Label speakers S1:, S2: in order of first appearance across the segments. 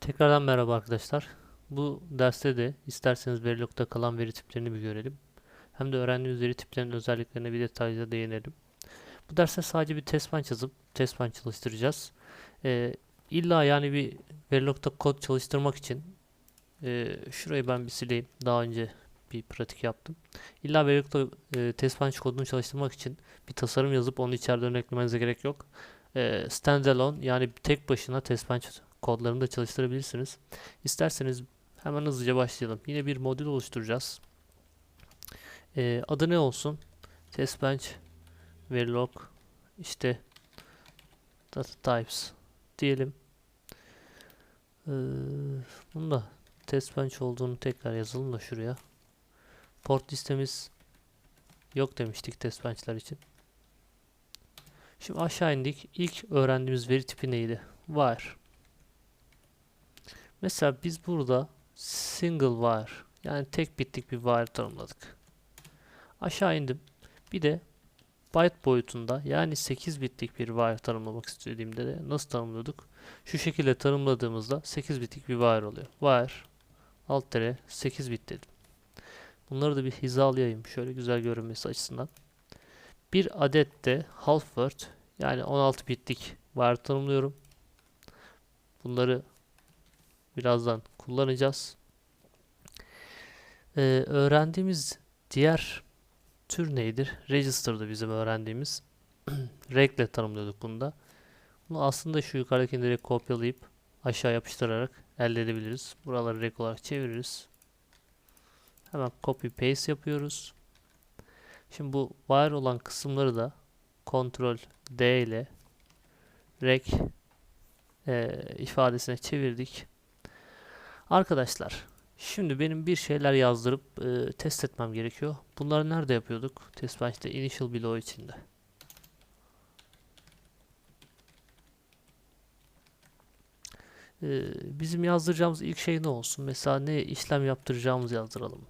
S1: Tekrardan merhaba arkadaşlar. Bu derste de isterseniz Verilog'da kalan veri tiplerini bir görelim. Hem de öğrendiğimiz veri tiplerinin özelliklerine bir detaylıca değinelim. Bu derste sadece bir test bench yazıp test bench çalıştıracağız. Ee, illa yani bir Verilog'da kod çalıştırmak için e, şurayı ben bir sileyim. Daha önce bir pratik yaptım. İlla Verilog'da e, test bench kodunu çalıştırmak için bir tasarım yazıp onu içeride örneklemenize gerek yok. E, standalone yani tek başına test bench kodlarını da çalıştırabilirsiniz. İsterseniz hemen hızlıca başlayalım. Yine bir modül oluşturacağız. Ee, adı ne olsun? Testbench Verilog işte data types diyelim. Ee, bunu da testbench olduğunu tekrar yazalım da şuraya. Port listemiz yok demiştik testbenchler için. Şimdi aşağı indik. İlk öğrendiğimiz veri tipi neydi? Var. Mesela biz burada single wire yani tek bitlik bir wire tanımladık. Aşağı indim. Bir de byte boyutunda yani 8 bitlik bir wire tanımlamak istediğimde de nasıl tanımlıyorduk? Şu şekilde tanımladığımızda 8 bitlik bir wire oluyor. Wire alt tere 8 bit dedim. Bunları da bir hizalayayım şöyle güzel görünmesi açısından. Bir adet de half word yani 16 bitlik wire tanımlıyorum. Bunları birazdan kullanacağız. Ee, öğrendiğimiz diğer tür neydir? Register'dı bizim öğrendiğimiz. Reg ile tanımlıyorduk bunda. Bunu aslında şu yukarıdakini direkt kopyalayıp aşağı yapıştırarak elde edebiliriz. Buraları reg olarak çeviririz. Hemen copy paste yapıyoruz. Şimdi bu var olan kısımları da Ctrl D ile reg e, ifadesine çevirdik. Arkadaşlar şimdi benim bir şeyler yazdırıp e, test etmem gerekiyor. Bunları nerede yapıyorduk? Test bench'te initial below içinde. Bizim yazdıracağımız ilk şey ne olsun? Mesela ne işlem yaptıracağımızı yazdıralım.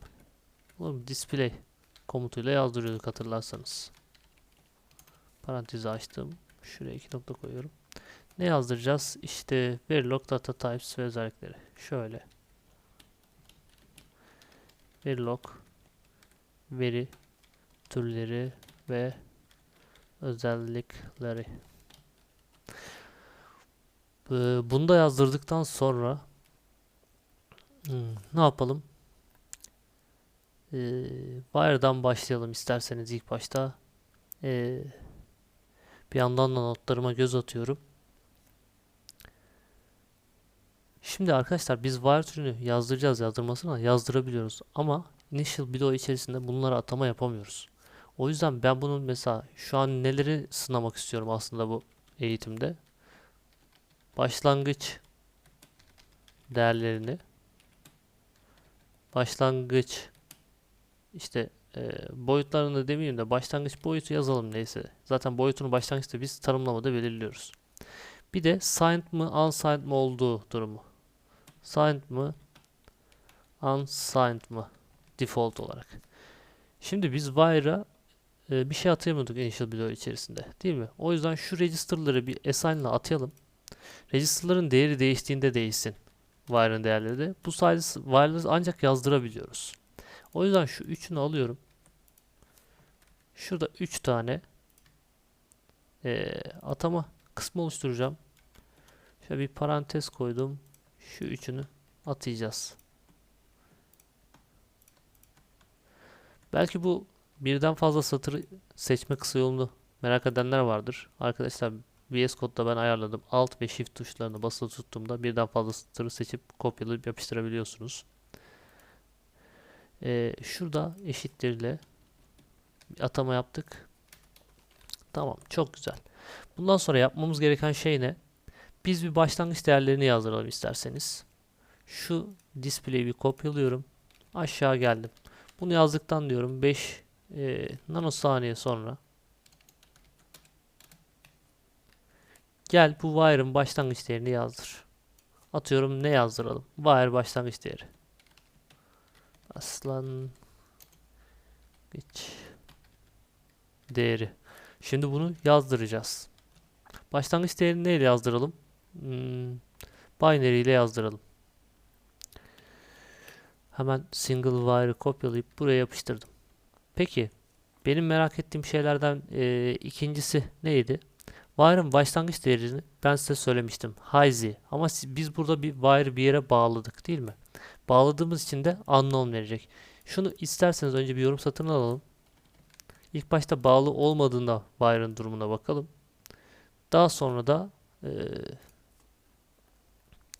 S1: Oğlum display komutuyla yazdırıyorduk hatırlarsanız. Parantezi açtım. Şuraya iki nokta koyuyorum. Ne yazdıracağız? İşte verilog data types ve özellikleri. Şöyle. Verilog veri türleri ve özellikleri. Ee, Bunu da yazdırdıktan sonra hmm, ne yapalım? Ee, Wire'dan başlayalım isterseniz ilk başta. Ee, bir yandan da notlarıma göz atıyorum. Şimdi arkadaşlar biz var türünü yazdıracağız yazdırmasına yazdırabiliyoruz ama initial below içerisinde bunlara atama yapamıyoruz. O yüzden ben bunun mesela şu an neleri sınamak istiyorum aslında bu eğitimde. Başlangıç değerlerini başlangıç işte e, boyutlarını demeyeyim de başlangıç boyutu yazalım neyse. Zaten boyutunu başlangıçta biz tanımlamada belirliyoruz. Bir de signed mı unsigned mı olduğu durumu. Signed mı? Unsigned mı? Default olarak. Şimdi biz wire'a e, bir şey atayamadık initial below içerisinde. Değil mi? O yüzden şu register'ları bir assign ile atayalım. Register'ların değeri değiştiğinde değişsin. Wire'ın değerleri de. Bu sayede wire'ları ancak yazdırabiliyoruz. O yüzden şu üçünü alıyorum. Şurada 3 tane e, atama kısmı oluşturacağım. Şöyle bir parantez koydum. Şu üçünü atayacağız. Belki bu birden fazla satır seçme kısa yolunu merak edenler vardır. Arkadaşlar VS Code'da ben ayarladım. Alt ve Shift tuşlarını basılı tuttuğumda birden fazla satırı seçip kopyalayıp yapıştırabiliyorsunuz. Ee, şurada eşittirle bir atama yaptık. Tamam çok güzel. Bundan sonra yapmamız gereken şey ne? Biz bir başlangıç değerlerini yazdıralım isterseniz. Şu display'i bir kopyalıyorum. Aşağı geldim. Bunu yazdıktan diyorum 5 e, nanosaniye sonra gel bu wire'ın başlangıç değerini yazdır. Atıyorum ne yazdıralım? Wire başlangıç değeri. Aslan geç değeri. Şimdi bunu yazdıracağız. Başlangıç değerini neyle yazdıralım? Hmm, binary ile yazdıralım. Hemen single wire'ı kopyalayıp buraya yapıştırdım. Peki benim merak ettiğim şeylerden e, ikincisi neydi? Wire'ın başlangıç değerini ben size söylemiştim. Z. Ama biz burada bir wire bir yere bağladık değil mi? Bağladığımız için de unknown verecek. Şunu isterseniz önce bir yorum satın alalım. İlk başta bağlı olmadığında wire'ın durumuna bakalım. Daha sonra da e,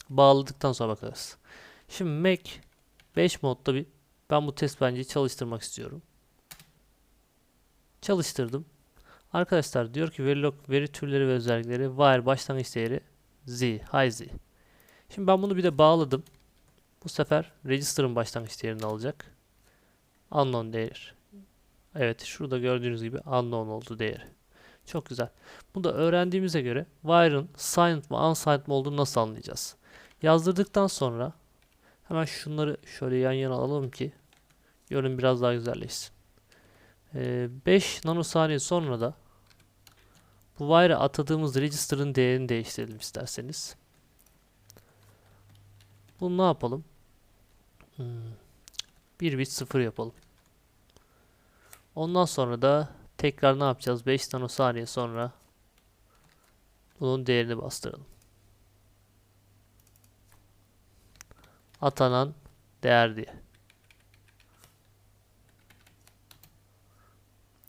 S1: bağladıktan sonra bakarız. Şimdi Mac 5 modda bir ben bu test bence çalıştırmak istiyorum. Çalıştırdım. Arkadaşlar diyor ki verilog veri türleri ve özellikleri wire başlangıç değeri z, high z. Şimdi ben bunu bir de bağladım. Bu sefer register'ın başlangıç değerini alacak. Unknown değer. Evet şurada gördüğünüz gibi unknown oldu değeri. Çok güzel. Bunu da öğrendiğimize göre wire'ın signed mı unsigned mı olduğunu nasıl anlayacağız? Yazdırdıktan sonra hemen şunları şöyle yan yana alalım ki yorum biraz daha güzelleşsin. Ee, 5 nanosaniye sonra da bu wire'a atadığımız register'ın değerini değiştirelim isterseniz. Bunu ne yapalım? Hmm. 1 bit 0 yapalım. Ondan sonra da tekrar ne yapacağız? 5 nanosaniye sonra bunun değerini bastıralım. Atanan değer diye.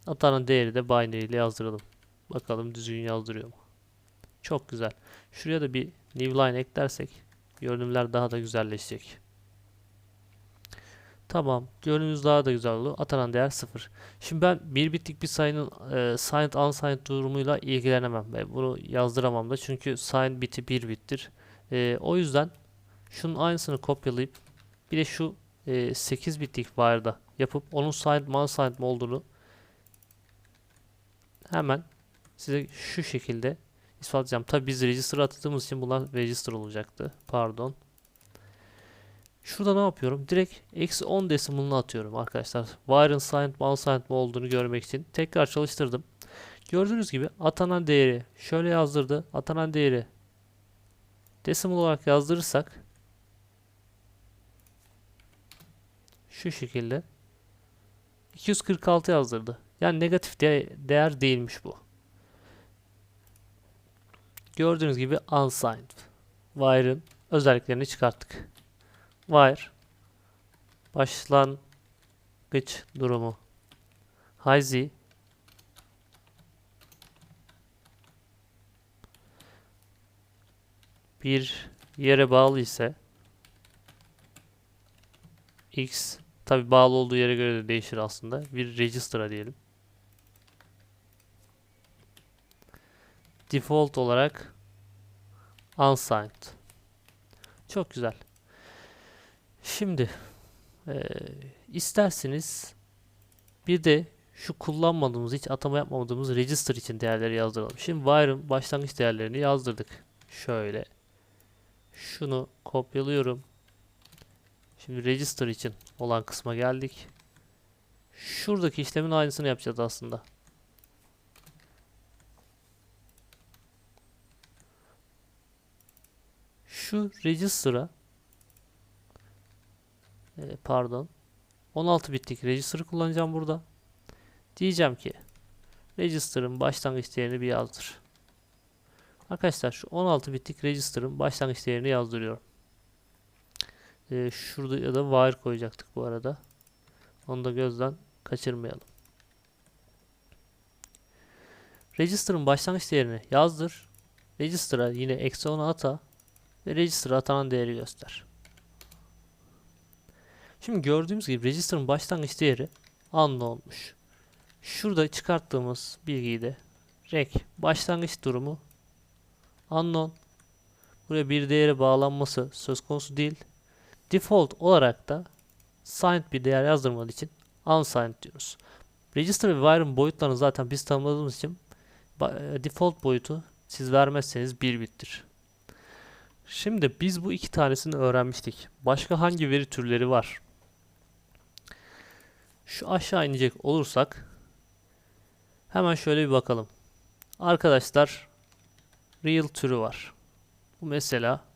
S1: Atanan değeri de binary ile yazdıralım. Bakalım düzgün yazdırıyor mu? Çok güzel. Şuraya da bir new line eklersek görünümler daha da güzelleşecek. Tamam. Görünümüz daha da güzel oldu. Atanan değer 0. Şimdi ben bir bitlik bir sayının e, signed unsigned durumuyla ilgilenemem. Ben bunu yazdıramam da çünkü signed biti 1 bittir. E, o yüzden şunun aynısını kopyalayıp bir de şu e, 8 bitlik wire'da yapıp onun signed mi unsigned mi olduğunu hemen size şu şekilde ispatlayacağım. Tabi biz register atadığımız için bunlar register olacaktı. Pardon. Şurada ne yapıyorum? Direkt eksi 10 decimal'ını atıyorum arkadaşlar. Wire'ın signed mi unsigned mi olduğunu görmek için. Tekrar çalıştırdım. Gördüğünüz gibi atanan değeri şöyle yazdırdı. Atanan değeri decimal olarak yazdırırsak şu şekilde 246 yazdırdı. Yani negatif de- değer değilmiş bu. Gördüğünüz gibi unsigned. Wire'ın özelliklerini çıkarttık. Wire başlangıç durumu high bir yere bağlı ise x tabi bağlı olduğu yere göre de değişir aslında. Bir register'a diyelim. Default olarak unsigned. Çok güzel. Şimdi eee, isterseniz bir de şu kullanmadığımız hiç atama yapmadığımız register için değerleri yazdıralım. Şimdi wire'ın başlangıç değerlerini yazdırdık. Şöyle. Şunu kopyalıyorum. Şimdi register için olan kısma geldik. Şuradaki işlemin aynısını yapacağız aslında. Şu register'a e, pardon 16 bitlik register'ı kullanacağım burada. Diyeceğim ki register'ın başlangıç değerini bir yazdır. Arkadaşlar şu 16 bitlik register'ın başlangıç değerini yazdırıyorum. Ee, şurada ya da wire koyacaktık bu arada. Onu da gözden kaçırmayalım. Register'ın başlangıç değerini yazdır. Register'a yine eksi 10'u ata ve register'a atanan değeri göster. Şimdi gördüğümüz gibi register'ın başlangıç değeri unknown'muş. Şurada çıkarttığımız bilgiyi de rec başlangıç durumu unknown. Buraya bir değere bağlanması söz konusu değil. Default olarak da signed bir değer yazdırmadığı için unsigned diyoruz. Register ve wire'ın boyutlarını zaten biz tanımladığımız için e, default boyutu siz vermezseniz 1 bittir. Şimdi biz bu iki tanesini öğrenmiştik. Başka hangi veri türleri var? Şu aşağı inecek olursak hemen şöyle bir bakalım. Arkadaşlar real türü var. Bu mesela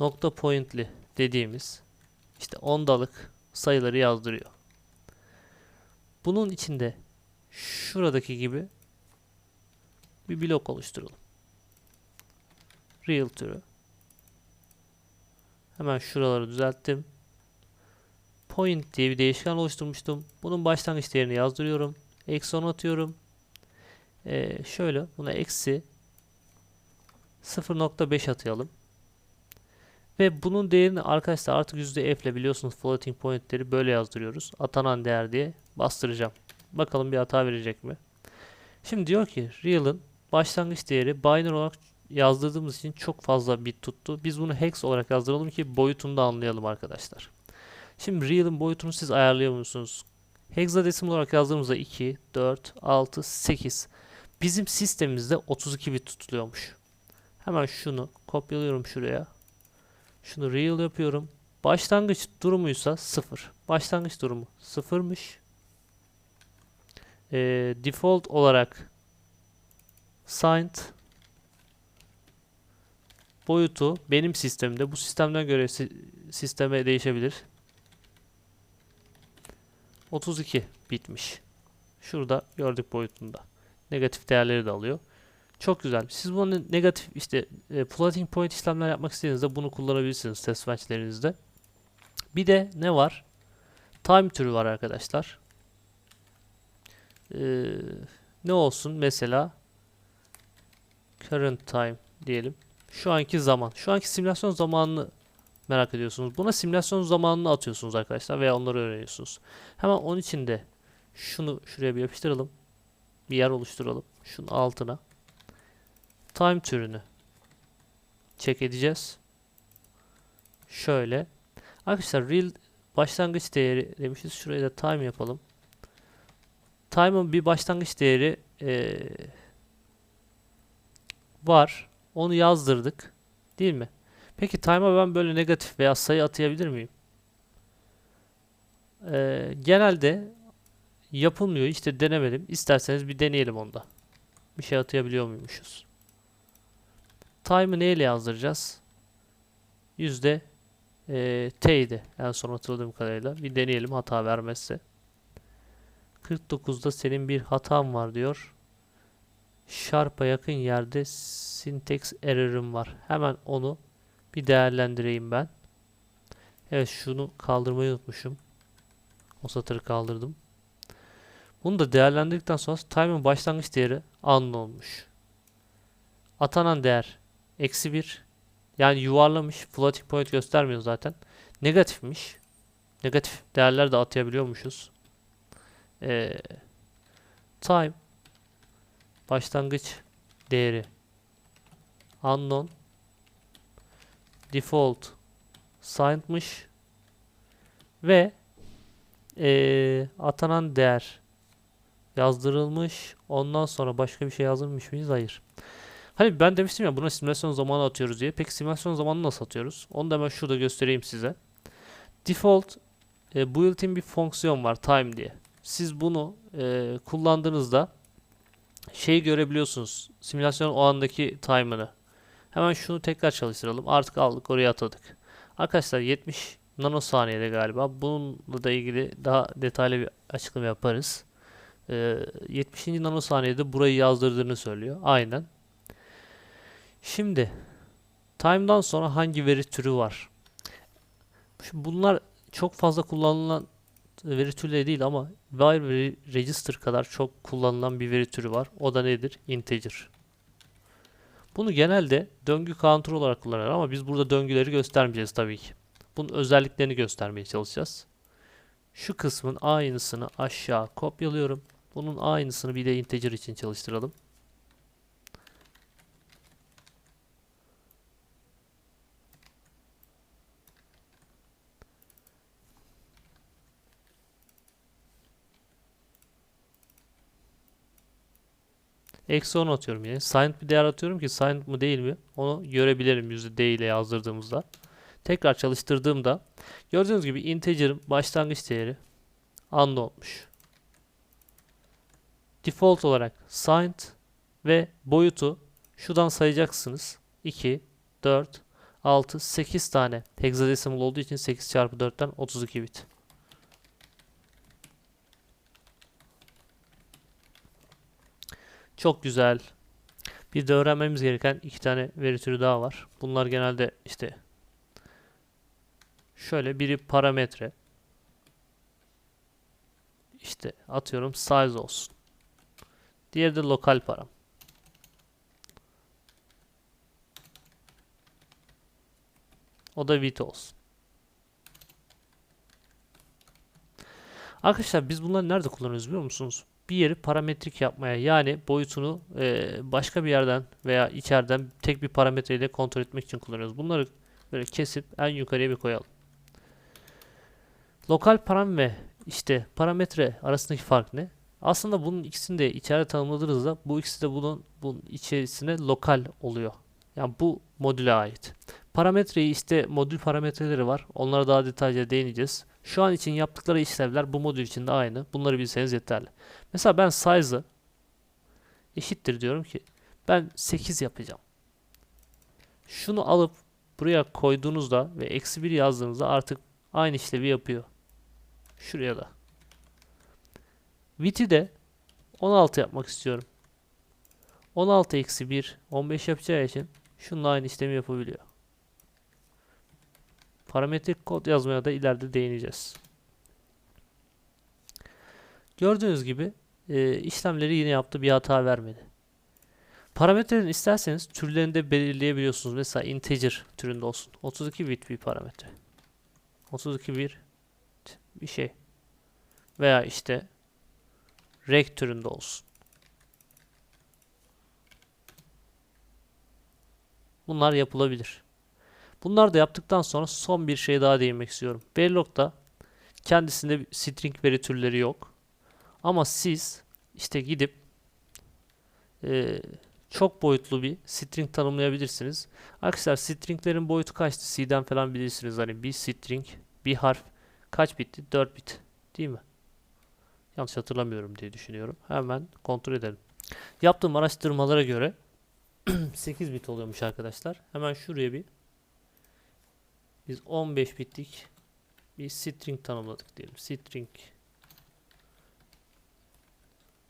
S1: nokta pointli dediğimiz işte ondalık sayıları yazdırıyor. Bunun içinde şuradaki gibi bir blok oluşturalım. Real türü. Hemen şuraları düzelttim. Point diye bir değişken oluşturmuştum. Bunun başlangıç değerini yazdırıyorum. Eksi 10 atıyorum. Ee, şöyle buna eksi 0.5 atayalım. Ve bunun değerini arkadaşlar artık %f ile biliyorsunuz floating pointleri böyle yazdırıyoruz. Atanan değer diye bastıracağım. Bakalım bir hata verecek mi? Şimdi diyor ki real'ın başlangıç değeri binary olarak yazdırdığımız için çok fazla bit tuttu. Biz bunu hex olarak yazdıralım ki boyutunu da anlayalım arkadaşlar. Şimdi real'ın boyutunu siz ayarlıyor musunuz? Hexadesimal olarak yazdığımızda 2, 4, 6, 8. Bizim sistemimizde 32 bit tutuluyormuş. Hemen şunu kopyalıyorum şuraya. Şunu real yapıyorum. Başlangıç durumuysa 0. Başlangıç durumu 0'mış. Ee, default olarak signed boyutu benim sistemimde bu sistemden göre si sisteme değişebilir. 32 bitmiş. Şurada gördük boyutunda. Negatif değerleri de alıyor. Çok güzel. Siz bunu negatif işte e, floating point işlemler yapmak istediğinizde bunu kullanabilirsiniz test bench'lerinizde. Bir de ne var? Time türü var arkadaşlar. Ee, ne olsun mesela current time diyelim. Şu anki zaman. Şu anki simülasyon zamanını merak ediyorsunuz. Buna simülasyon zamanını atıyorsunuz arkadaşlar veya onları öğreniyorsunuz. Hemen onun için de şunu şuraya bir yapıştıralım. Bir yer oluşturalım. Şunun altına. Time türünü check edeceğiz. Şöyle. Arkadaşlar real başlangıç değeri demişiz. Şuraya da time yapalım. Time'ın bir başlangıç değeri ee, var. Onu yazdırdık. Değil mi? Peki time'a ben böyle negatif veya sayı atayabilir miyim? Ee, genelde yapılmıyor. İşte denemedim. İsterseniz bir deneyelim onda. Bir şey atayabiliyor muymuşuz? Time'ı neyle yazdıracağız? Yüzde e, T'ydi. En son hatırladığım kadarıyla. Bir deneyelim hata vermezse. 49'da senin bir hatan var diyor. Sharp'a yakın yerde syntax error'ım var. Hemen onu bir değerlendireyim ben. Evet şunu kaldırmayı unutmuşum. O satırı kaldırdım. Bunu da değerlendirdikten sonra time'ın başlangıç değeri olmuş. Atanan değer eksi 1. Yani yuvarlamış. Floating point göstermiyor zaten. Negatifmiş. Negatif değerler de atayabiliyormuşuz. Ee, time başlangıç değeri unknown default signed'mış ve ee, atanan değer yazdırılmış. Ondan sonra başka bir şey yazdırmış mıyız? Hayır. Hani ben demiştim ya buna simülasyon zamanı atıyoruz diye. Peki simülasyon zamanı nasıl atıyoruz? Onu da hemen şurada göstereyim size. Default e, built-in bir fonksiyon var time diye. Siz bunu e, kullandığınızda şeyi görebiliyorsunuz. Simülasyon o andaki time'ını. Hemen şunu tekrar çalıştıralım. Artık aldık oraya atadık. Arkadaşlar 70 nanosaniyede galiba. Bununla da ilgili daha detaylı bir açıklama yaparız. Ee, 70. nanosaniyede burayı yazdırdığını söylüyor. Aynen. Şimdi time'dan sonra hangi veri türü var? Şimdi bunlar çok fazla kullanılan veri türleri değil ama while register kadar çok kullanılan bir veri türü var. O da nedir? Integer. Bunu genelde döngü counter olarak kullanır ama biz burada döngüleri göstermeyeceğiz tabii ki. Bunun özelliklerini göstermeye çalışacağız. Şu kısmın aynısını aşağı kopyalıyorum. Bunun aynısını bir de integer için çalıştıralım. Eksi 10 atıyorum yine. Signed bir değer atıyorum ki signed mı değil mi onu görebilirim %D ile yazdırdığımızda. Tekrar çalıştırdığımda gördüğünüz gibi integer'ın başlangıç değeri unknown'muş. Default olarak signed ve boyutu şuradan sayacaksınız. 2, 4, 6, 8 tane hexadecimal olduğu için 8 çarpı 4'ten 32 bit. Çok güzel. Bir de öğrenmemiz gereken iki tane veri türü daha var. Bunlar genelde işte şöyle biri parametre. İşte atıyorum size olsun. Diğeri de lokal param. O da width olsun. Arkadaşlar biz bunları nerede kullanıyoruz biliyor musunuz? Bir yeri parametrik yapmaya yani boyutunu e, başka bir yerden veya içeriden tek bir parametreyle kontrol etmek için kullanıyoruz. Bunları böyle kesip en yukarıya bir koyalım. Lokal param ve işte parametre arasındaki fark ne? Aslında bunun ikisini de içeride tanımladığınızda bu ikisi de bunun, bunun içerisine lokal oluyor. Yani bu modüle ait. Parametreyi işte modül parametreleri var. Onlara daha detaylıca değineceğiz. Şu an için yaptıkları işlevler bu modül için de aynı. Bunları bilseniz yeterli. Mesela ben size'ı eşittir diyorum ki ben 8 yapacağım. Şunu alıp buraya koyduğunuzda ve eksi 1 yazdığınızda artık aynı işlevi yapıyor. Şuraya da. Width'i de 16 yapmak istiyorum. 16 eksi 1 15 yapacağı için şununla aynı işlemi yapabiliyor. Parametrik kod yazmaya da ileride değineceğiz. Gördüğünüz gibi e, işlemleri yine yaptı bir hata vermedi. Parametrelerini isterseniz türlerini de belirleyebiliyorsunuz. Mesela integer türünde olsun. 32 bit bir parametre. 32 bir bir şey. Veya işte rect türünde olsun. Bunlar yapılabilir. Bunlar da yaptıktan sonra son bir şey daha değinmek istiyorum. Verilog'da kendisinde string veri türleri yok. Ama siz işte gidip e, çok boyutlu bir string tanımlayabilirsiniz. Arkadaşlar stringlerin boyutu kaçtı? C'den falan bilirsiniz. Hani bir string, bir harf kaç bitti? 4 bit. Değil mi? Yanlış hatırlamıyorum diye düşünüyorum. Hemen kontrol edelim. Yaptığım araştırmalara göre 8 bit oluyormuş arkadaşlar. Hemen şuraya bir biz 15 bitlik bir string tanımladık diyelim. String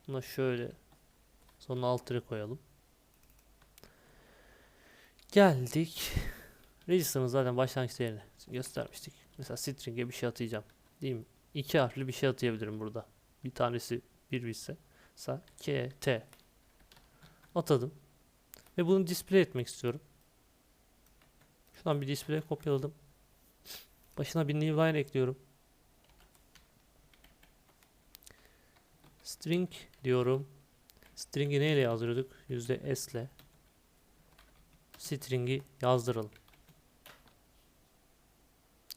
S1: Buna şöyle sonra altırı koyalım. Geldik. Register'ın zaten başlangıç değerini göstermiştik. Mesela string'e bir şey atayacağım. Değil mi? İki harfli bir şey atayabilirim burada. Bir tanesi bir. Mesela k, t. Atadım. Ve bunu display etmek istiyorum. Şuradan bir display kopyaladım. Başına bir new ekliyorum. String diyorum. String'i neyle yazdırıyorduk? S ile. String'i yazdıralım.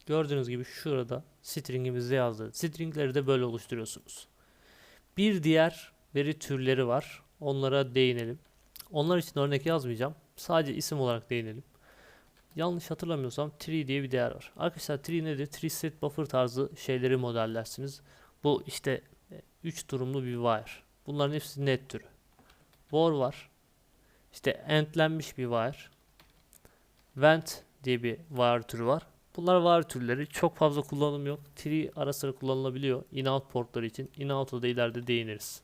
S1: Gördüğünüz gibi şurada string'imizi yazdırdık. String'leri de böyle oluşturuyorsunuz. Bir diğer veri türleri var. Onlara değinelim. Onlar için örnek yazmayacağım. Sadece isim olarak değinelim. Yanlış hatırlamıyorsam tree diye bir değer var. Arkadaşlar tree nedir? Tree set buffer tarzı şeyleri modellersiniz. Bu işte 3 durumlu bir wire. Bunların hepsi net türü. For var. İşte endlenmiş bir wire. Vent diye bir wire türü var. Bunlar wire türleri. Çok fazla kullanım yok. Tree ara sıra kullanılabiliyor. In-out portları için. In-out'a da ileride değiniriz.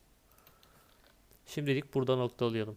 S1: Şimdilik burada noktalayalım.